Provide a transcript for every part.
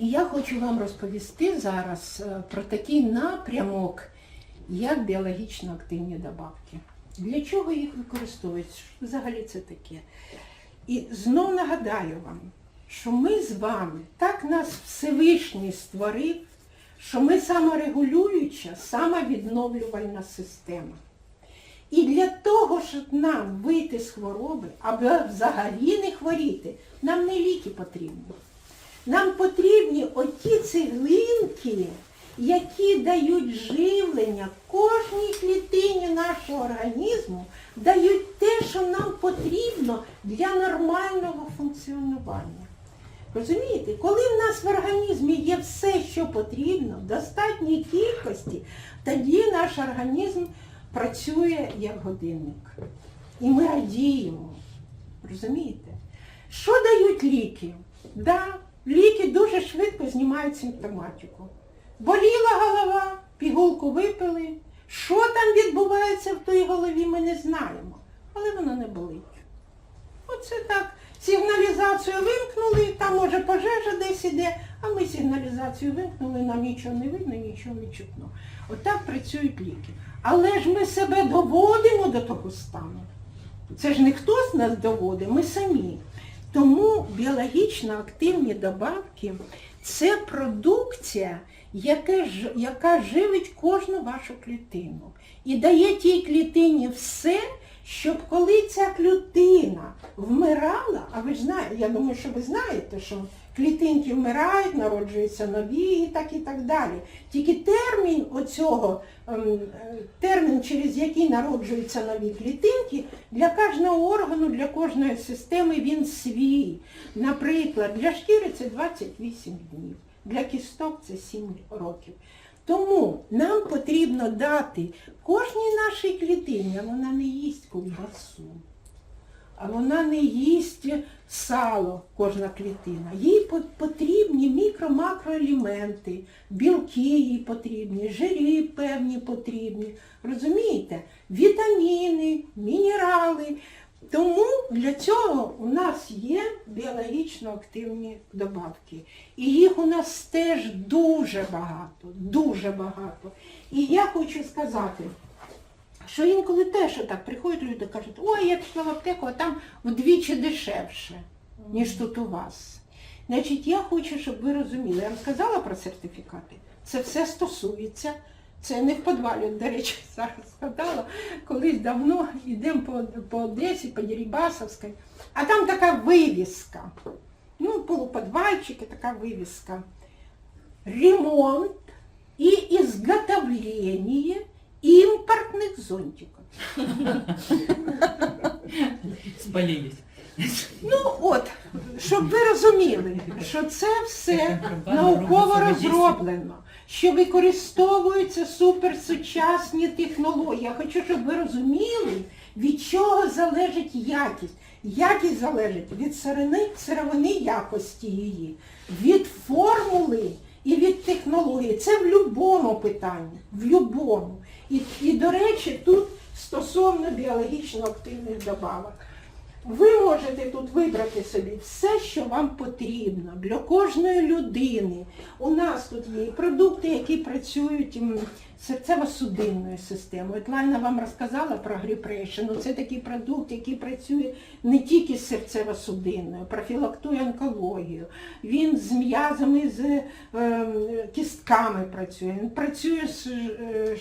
І я хочу вам розповісти зараз е, про такий напрямок, як біологічно активні добавки. Для чого їх використовують? Що взагалі це таке? І знов нагадаю вам, що ми з вами, так нас Всевишній створив, що ми саморегулююча, самовідновлювальна система. І для того, щоб нам вийти з хвороби, або взагалі не хворіти, нам не ліки потрібні. Нам потрібні оті цеглинки, які дають живлення кожній клітині нашого організму, дають те, що нам потрібно для нормального функціонування. Розумієте, коли в нас в організмі є все, що потрібно, в достатній кількості, тоді наш організм працює як годинник. І ми радіємо. Розумієте? Що дають ліки? Да, ліки дуже швидко знімають симптоматику. Боліла голова, пігулку випили. Що там відбувається в той голові, ми не знаємо. Але воно не болить. Оце так. Сигналізацію вимкнули, там може пожежа десь іде, а ми сигналізацію вимкнули, нам нічого не видно, нічого не чутно. Отак працюють ліки. Але ж ми себе доводимо до того стану. Це ж не хтось нас доводить, ми самі. Тому біологічно активні добавки це продукція, яка, яка живить кожну вашу клітину. І дає тій клітині все, щоб коли ця клітина вмирала, а ви знаєте, я думаю, що ви знаєте, що клітинки вмирають, народжуються нові і так і так далі. Тільки термін оцього, ем, е, термін, через який народжуються нові клітинки, для кожного органу, для кожної системи він свій. Наприклад, для шкіри це 28 днів, для кісток це 7 років. Тому нам потрібно дати кожній нашій клітині, вона не їсть ковбасу, а вона не їсть сало, кожна клітина. Їй потрібні мікро-макроелементи, білки їй потрібні, жирі певні потрібні. Розумієте? Вітаміни, мінерали. Тому для цього у нас є біологічно активні добавки. І їх у нас теж дуже багато, дуже багато. І я хочу сказати, що інколи теж так приходять люди кажуть, ой, я пішла в аптеку, а там вдвічі дешевше, ніж тут у вас. Значить, я хочу, щоб ви розуміли, я вам сказала про сертифікати. Це все стосується. Це не в підвалі, до речі, зараз згадала. Колись давно йдемо по, по Одесі, по Дерибасовській, а там така вивіска. Ну, полуподвальчики, така вивіска. Ремонт і изготовление импортных зонтиков. Спалились. Ну от, щоб ви розуміли, що це все науково розроблено, що використовуються суперсучасні технології. Я хочу, щоб ви розуміли, від чого залежить якість. Якість залежить від сировини, сировини якості її, від формули і від технології. Це в будь-якому питанні, в будь-якому. І, і, до речі, тут стосовно біологічно активних добавок. Ви можете тут вибрати собі все, що вам потрібно для кожної людини. У нас тут є і продукти, які працюють серцево-судинною системою. От Лайна вам розказала про гріпрейшн. Ну, Це такий продукт, який працює не тільки з серцево-судинною, профілактує онкологію. Він з м'язами, з е, кістками працює. Він працює з е,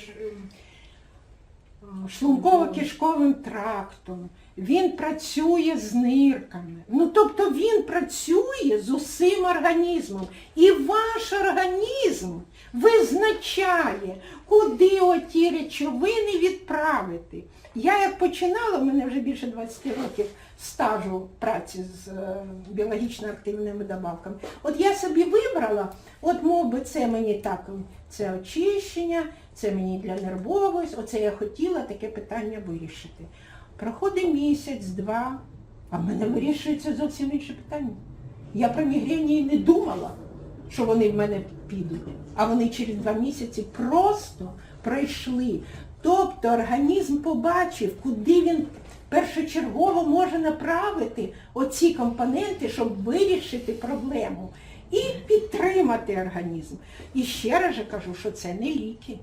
шлунково-кишковим трактом, він працює з нирками. Ну, тобто він працює з усім організмом. І ваш організм визначає, куди оті речовини відправити. Я як починала, в мене вже більше 20 років стажу праці з е, біологічно активними добавками. От я собі вибрала, от мов би це мені так, це очищення, це мені для нервової, оце я хотіла таке питання вирішити. Проходить місяць, два, а в мене вирішується зовсім інше питання. Я про мігрені не думала, що вони в мене підуть, а вони через два місяці просто пройшли. Тобто організм побачив, куди він першочергово може направити оці компоненти, щоб вирішити проблему. І підтримати організм. І ще раз же кажу, що це не ліки.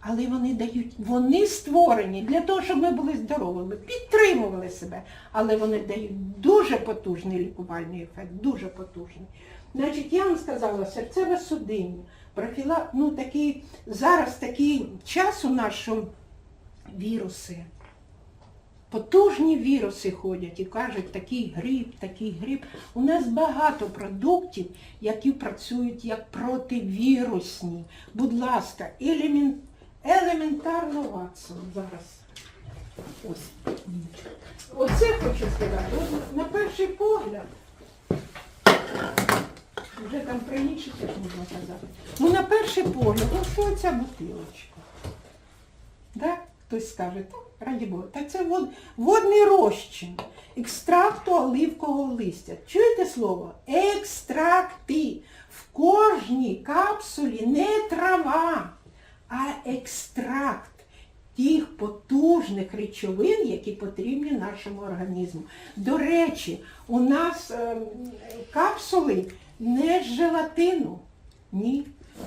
Але вони дають, вони створені для того, щоб ми були здоровими, підтримували себе. Але вони дають дуже потужний лікувальний ефект, дуже потужний. Значить, я вам сказала, серцеве судиння, профіла, ну такий, зараз такий час у що віруси, потужні віруси ходять і кажуть, такий гриб, такий гриб. У нас багато продуктів, які працюють як противірусні. Будь ласка, елемент, елементарно Ватсон зараз. Ось. Оце хочу сказати. От на перший погляд. Вже там теж можна казати. Ну, на перший погляд, ну що ця бутилочка? Да? Хтось скаже, так, раді Бога. Та це вод, водний розчин екстракту оливкового листя. Чуєте слово? Екстракти. В кожній капсулі не трава, а екстракт тих потужних речовин, які потрібні нашому організму. До речі, у нас ем, капсули не з желатину. Ні.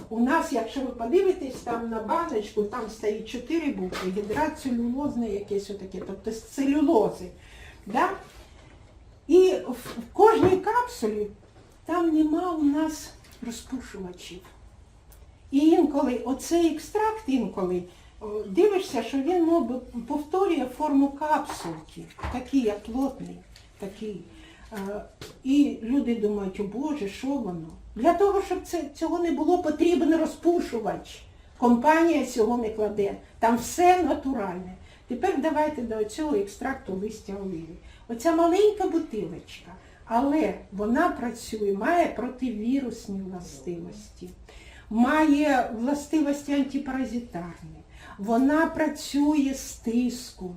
У нас, якщо ви подивитесь там на баночку, там стоїть чотири букви, гідрат целюлозне якесь отаке, тобто з целюлози. Да? І в кожній капсулі там нема у нас розпушувачів. І інколи оцей екстракт інколи дивишся, що він би, повторює форму капсулки, такий як плотний, такий. Е, І люди думають, о Боже, що воно? Для того, щоб це, цього не було, потрібен розпушувач. Компанія цього не кладе. Там все натуральне. Тепер давайте до цього екстракту листя оливи. Оця маленька бутилочка, але вона працює, має противірусні властивості, має властивості антипаразитарні. Вона працює з тиском,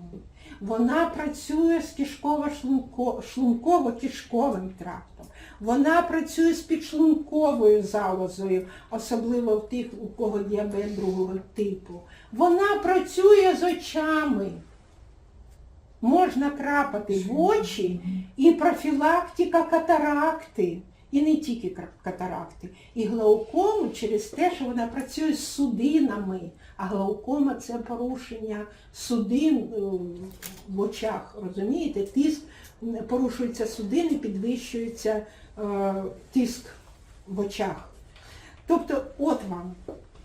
вона працює з кишково-шлунково-кишковим трактом. Вона працює з підшлунковою залозою, особливо в тих, у кого діабет другого типу. Вона працює з очами. Можна крапати в очі і профілактика катаракти. І не тільки катаракти. І глаукому через те, що вона працює з судинами. А глаукома це порушення судин е, в очах. Розумієте? Тиск м, порушуються судини, підвищується е, тиск в очах. Тобто, от вам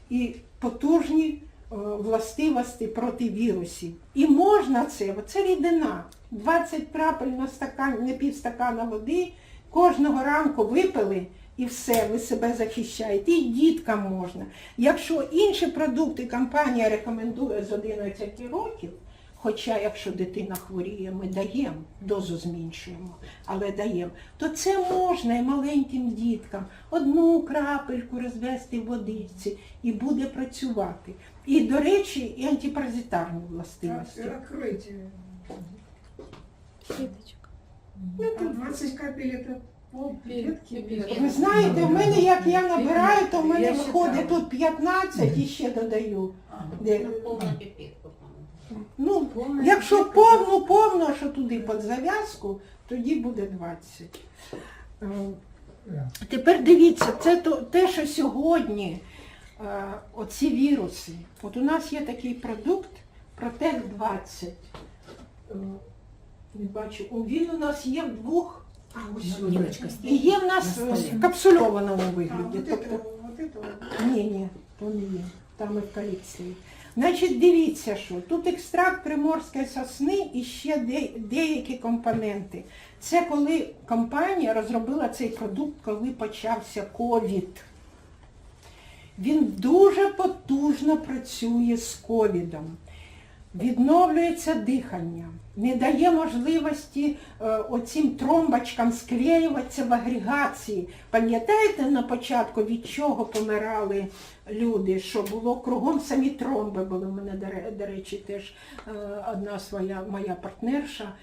і потужні е, властивості проти вірусів. І можна це, це рідина. 20 крапель на стакан, на півстакана води, кожного ранку випили і все, ви себе захищаєте. І діткам можна. Якщо інші продукти компанія рекомендує з 11 років, хоча якщо дитина хворіє, ми даємо, дозу зменшуємо, але даємо, то це можна і маленьким діткам одну крапельку розвести в водичці і буде працювати. І, до речі, і антипаразитарні властивості. Откройте. Ну, А 20 капель это пол пипетки. Ви знаєте, в мене як я набираю, то в мене Я виходить тут 15 і ще додаю. Де- Повна піпетка. Ну, якщо повну, повну, що туди під зав'язку, тоді буде 20. Е, Тепер дивіться, це то, те, що сьогодні е, оці віруси. От у нас є такий продукт Протек 20. Е, Не бачу, О, він у нас є в двох, а ось Ніночка, і є в нас На столі. в капсульованому А, вигляді. вот Тобто, это, вот это ні, ні, то не є. Там і в колекції. Значить, дивіться, що тут екстракт приморської сосни і ще де- деякі компоненти. Це коли компанія розробила цей продукт, коли почався ковід. Він дуже потужно працює з ковідом. Відновлюється дихання, не дає можливості е, оцим тромбочкам склеюватися в агрегації. Пам'ятаєте на початку, від чого помирали люди, що було кругом самі тромби були. У мене, до речі, теж е, одна своя моя партнерша,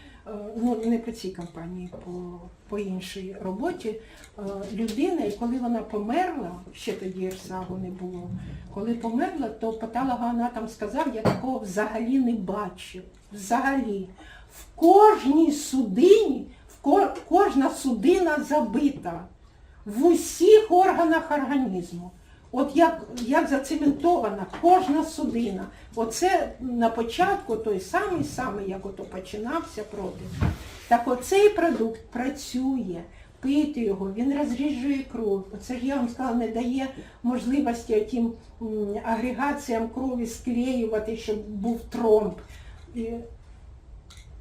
ну не по цій компанії, по, по іншій роботі. е, Людина, і коли вона померла, ще тоді РСАГу не було, коли померла, то патологоанатом сказав, я такого взагалі не бачив. Взагалі. В кожній судині, в ко- кожна судина забита. в усіх органах організму. От як, як зацементована кожна судина. Оце на початку той самий самий, як ото починався продаж. Так оцей продукт працює, пити його, він розріджує кров. Оце ж я вам сказала, не дає можливості тим агрегаціям крові склеювати, щоб був тромб. І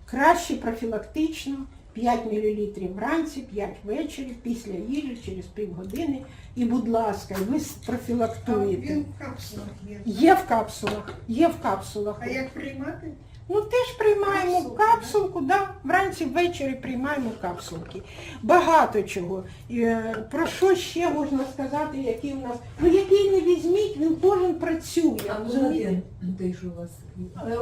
краще профілактично 5 мл вранці, 5 ввечері, після їжі, через півгодини. І, будь ласка, ви А профілактуєте. він в капсулах є. Є в капсулах, є в капсулах. А як приймати? Ну теж приймаємо Капсулку, капсулку, да? вранці ввечері приймаємо капсулки. Багато чого. Е, Про що ще можна сказати, який у нас. Ну який не візьміть, він кожен працює. А розумієте? колаген, той у вас?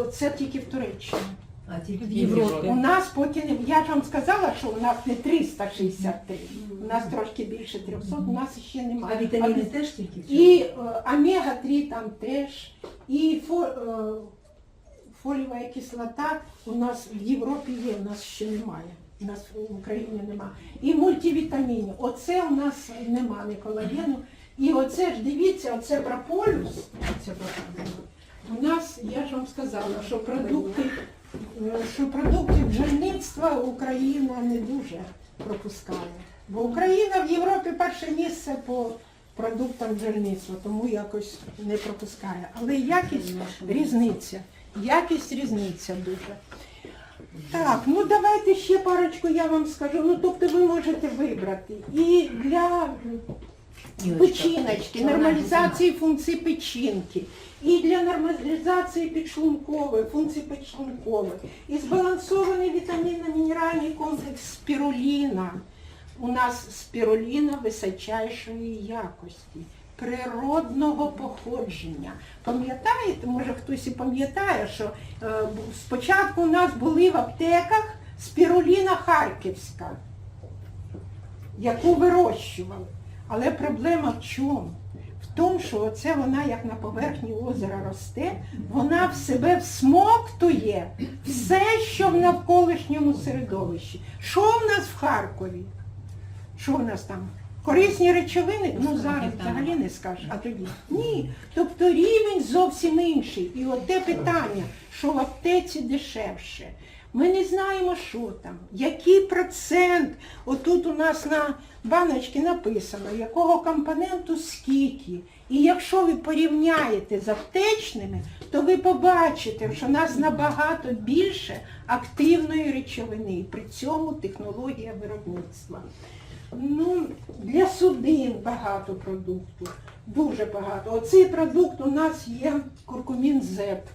Е, Це тільки в Туреччині. А тільки В Європі. У нас поки не я ж вам сказала, що у нас не 363, у нас трошки більше 300, у нас ще немає. А вітаміни теж тільки в І е, омега-3 там теж, і фо, е, фолієва кислота у нас в Європі є, у нас ще немає. У нас в Україні немає. І мультивітамінів. Оце у нас немає ні колагену. І оце ж дивіться, оце прополюс. Оце прополюс. У нас, я ж вам сказала, що продукти, що продукти бджільництва Україна не дуже пропускає. Бо Україна в Європі перше місце по продуктам бджільництва, тому якось не пропускає. Але якість різниця. Якість різниця дуже. Так, ну давайте ще парочку я вам скажу. Ну тобто ви можете вибрати. І для печіночки, нормалізації функцій печінки, і для нормалізації підшлункової, функцій підшлункових, і збалансований вітамінно-мінеральний комплекс спіруліна. У нас спіруліна височайшої якості, природного походження. Пам'ятаєте, може хтось і пам'ятає, що е, спочатку у нас були в аптеках спіруліна харківська яку вирощували. Але проблема в чому? В тому, що оце вона як на поверхні озера росте, вона в себе всмоктує все, що в навколишньому середовищі. Що в нас в Харкові? Що в нас там? Корисні речовини? Ну зараз взагалі не скажеш, а тоді. Ні. Тобто рівень зовсім інший. І от те питання, що в аптеці дешевше. Ми не знаємо, що там, який процент. Отут у нас на баночці написано, якого компоненту скільки. І якщо ви порівняєте з аптечними, то ви побачите, що в нас набагато більше активної речовини. При цьому технологія виробництва. Ну, для судин багато продукту, дуже багато. Оцей продукт у нас є куркумін ЗЕП.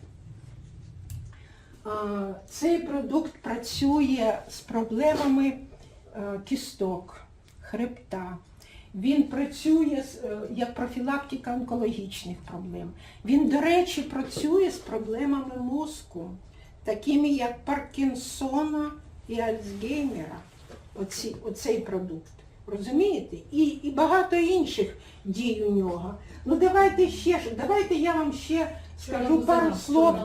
Цей продукт працює з проблемами е, кісток, хребта. Він працює е, як профілактика онкологічних проблем. Він, до речі, працює з проблемами мозку, такими як Паркінсона і Альцгеймера. Оці, оцей продукт. Розумієте? І, і багато інших дій у нього. Ну давайте ще давайте я вам ще скажу пару слов.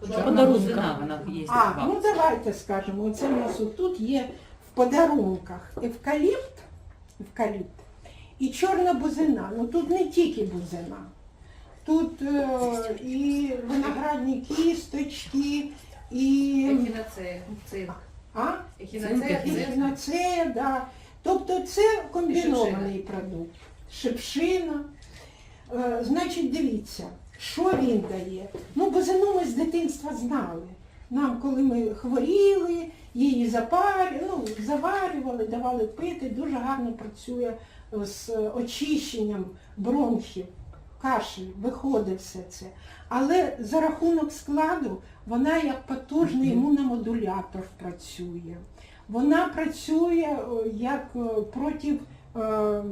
Подарунка. вона є. А, ну давайте скажемо, оце у нас тут є в подарунках евкаліпт, евкаліпт і чорна бузина. Ну тут не тільки бузина. Тут е, і виноградні кісточки, і Ехіноцея, а? Ехіноцея, І да. Тобто це комбінований продукт. Шипшина. Е, значить, дивіться, що він дає. Ну, бузину ми з дитинства знали. Нам, коли ми хворіли, її запарю, ну, заварювали, давали пити, дуже гарно працює з очищенням бронхів, кашель, виходить все це. Але за рахунок складу вона як потужний імуномодулятор працює. Вона працює е, як е, проти е,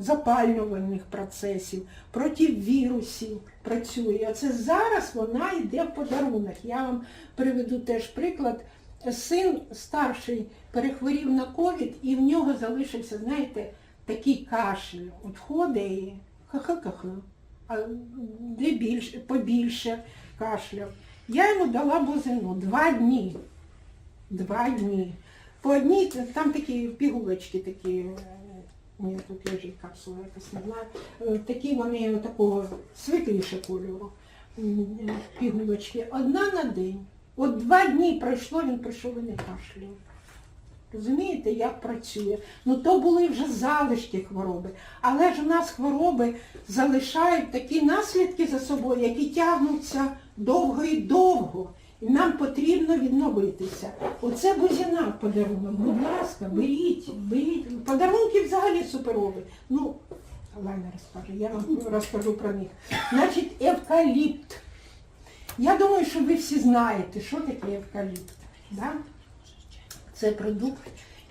запалювальних процесів, проти вірусів працює. А це зараз вона йде в подарунок. Я вам приведу теж приклад. Син старший перехворів на ковід і в нього залишився, знаєте, такий кашель. От ходить і ха-ха-ха-ха, а де більше, побільше кашляв. Я йому дала бузину два дні. Два дні. по одній, там такі пігулочки такі, ні, тут лежить капсула якась не такі вони такого світліше кольору пігулочки. Одна на день. От два дні пройшло, він прийшов і не кашляв. Розумієте, як працює? Ну то були вже залишки хвороби. Але ж у нас хвороби залишають такі наслідки за собою, які тягнуться довго і довго. Нам потрібно відновитися. Оце бузіна подарунок. Будь ласка, беріть, беріть. Подарунки взагалі суперові. Ну, Лайна розкаже, я вам розкажу про них. Значить, евкаліпт. Я думаю, що ви всі знаєте, що таке евкаліпт. Да? Це продукт,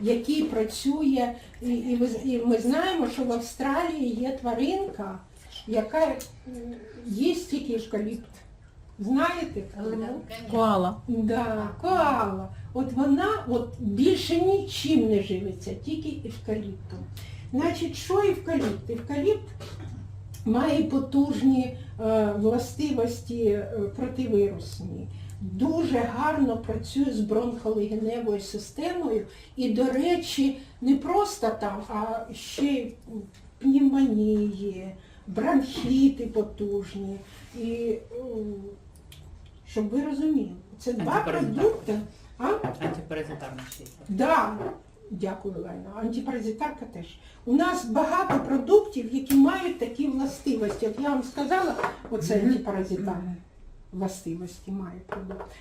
який працює, і, і, з- і ми знаємо, що в Австралії є тваринка, яка їсть тільки евкаліпт. Знаєте? Коала. Да, коала. От вона от більше нічим не живиться, тільки евкаліптом. Значить, що евкаліпт? Евкаліпт має потужні е, властивості е, противірусні. Дуже гарно працює з бронхолегеневою системою і, до речі, не просто там, а ще й пневмонії, бронхіти потужні. І м, щоб ви розуміли, це два продукти. А? Антипаразитарна ще є. Да, дякую, Лайна. Антипаразитарка теж. У нас багато продуктів, які мають такі властивості. От я вам сказала, оце антипаразитарні властивості має продукт.